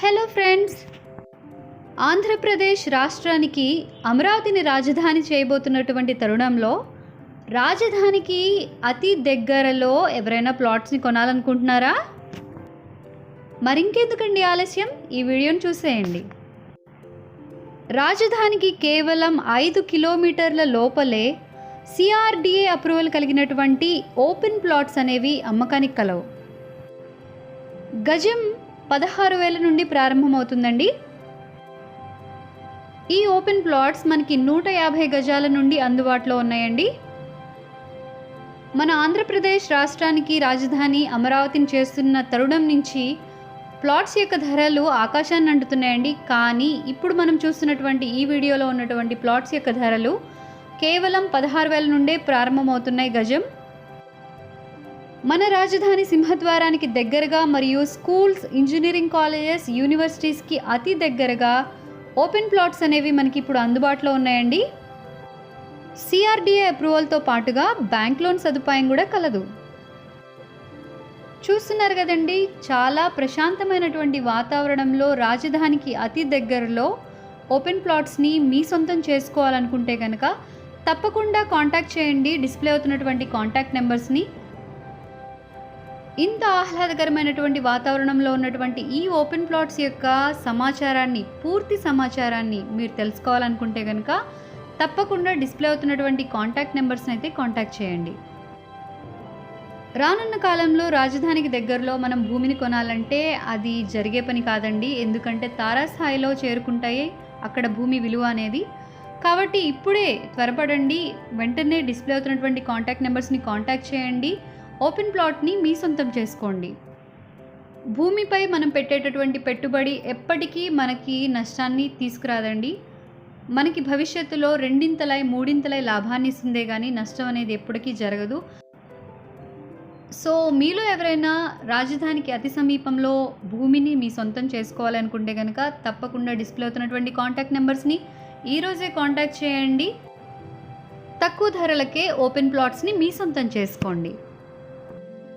Hello friends Andhra Pradesh రాష్ట్రానికి అమరావతిని రాజధాని చేయబోతున్నటువంటి తరుణంలో రాజధానికి అతి దగ్గరలో ఎవరైనా ప్లాట్స్ని కొనాలనుకుంటున్నారా? మరింకెందుకండి ఆలస్యం? ఈ వీడియోను చూసేయండి. రాజధానికి కేవలం ఐదు కిలోమీటర్ల లోపలే సిఆర్డిఏ అప్రూవల్ కలిగినటువంటి ఓపెన్ ప్లాట్స్ అనేవి అమ్మకానికి కలవు. గజం పదహారు వేల నుండి ప్రారంభమవుతుందండి. ఈ ఓపెన్ ప్లాట్స్ మనకి నూట యాభై గజాల నుండి అందుబాటులో ఉన్నాయండి. మన ఆంధ్రప్రదేశ్ రాష్ట్రానికి రాజధాని అమరావతిని చేస్తున్న తరుణం నుంచి ప్లాట్స్ యొక్క ధరలు ఆకాశాన్ని అంటుతున్నాయండి. కానీ ఇప్పుడు మనం చూస్తున్నటువంటి ఈ వీడియోలో ఉన్నటువంటి ప్లాట్స్ యొక్క ధరలు కేవలం పదహారు వేల నుండే ప్రారంభమవుతున్నాయి గజం. మన రాజధాని సింహద్వారానికి దగ్గరగా మరియు స్కూల్స్ ఇంజనీరింగ్ కాలేజెస్ యూనివర్సిటీస్కి అతి దగ్గరగా ఓపెన్ ప్లాట్స్ అనేవి మనకి ఇప్పుడు అందుబాటులో ఉన్నాయండి. సిఆర్డిఏ అప్రూవల్తో పాటుగా బ్యాంక్ లోన్ సదుపాయం కూడా కలదు. చూస్తున్నారు కదండి చాలా ప్రశాంతమైనటువంటి వాతావరణంలో రాజధానికి అతి దగ్గరలో ఓపెన్ ప్లాట్స్ని మీ సొంతం చేసుకోవాలనుకుంటే కనుక తప్పకుండా కాంటాక్ట్ చేయండి. డిస్ప్లే అవుతున్నటువంటి కాంటాక్ట్ నెంబర్స్ని ఇంత ఆహ్లాదకరమైనటువంటి వాతావరణంలో ఉన్నటువంటి ఈ ఓపెన్ ప్లాట్స్ యొక్క సమాచారాన్ని పూర్తి సమాచారాన్ని మీరు తెలుసుకోవాలనుకుంటే కనుక తప్పకుండా డిస్ప్లే అవుతున్నటువంటి కాంటాక్ట్ నెంబర్స్ని అయితే కాంటాక్ట్ చేయండి. రానున్న కాలంలో రాజధానికి దగ్గరలో మనం భూమిని కొనాలంటే అది జరిగే పని కాదండి. ఎందుకంటే తారాస్థాయిలో చేరుకుంటాయి అక్కడ భూమి విలువ అనేది. కాబట్టి ఇప్పుడే త్వరపడండి. వెంటనే డిస్ప్లే అవుతున్నటువంటి కాంటాక్ట్ నెంబర్స్ని కాంటాక్ట్ చేయండి. ఓపెన్ ప్లాట్ని మీ సొంతం చేసుకోండి. భూమిపై మనం పెట్టేటటువంటి పెట్టుబడి ఎప్పటికీ మనకి నష్టాన్ని తీసుకురాదండి. మనకి భవిష్యత్తులో రెండింతలై మూడింతలై లాభాన్ని ఇస్తుందే కానీ నష్టం అనేది ఎప్పటికీ జరగదు. సో మీలో ఎవరైనా రాజధానికి అతి సమీపంలో భూమిని మీ సొంతం చేసుకోవాలనుకుంటే కనుక తప్పకుండా డిస్ప్లే అవుతున్నటువంటి కాంటాక్ట్ నెంబర్స్ని ఈరోజే కాంటాక్ట్ చేయండి. తక్కువ ధరలకే ఓపెన్ ప్లాట్స్ని మీ సొంతం చేసుకోండి.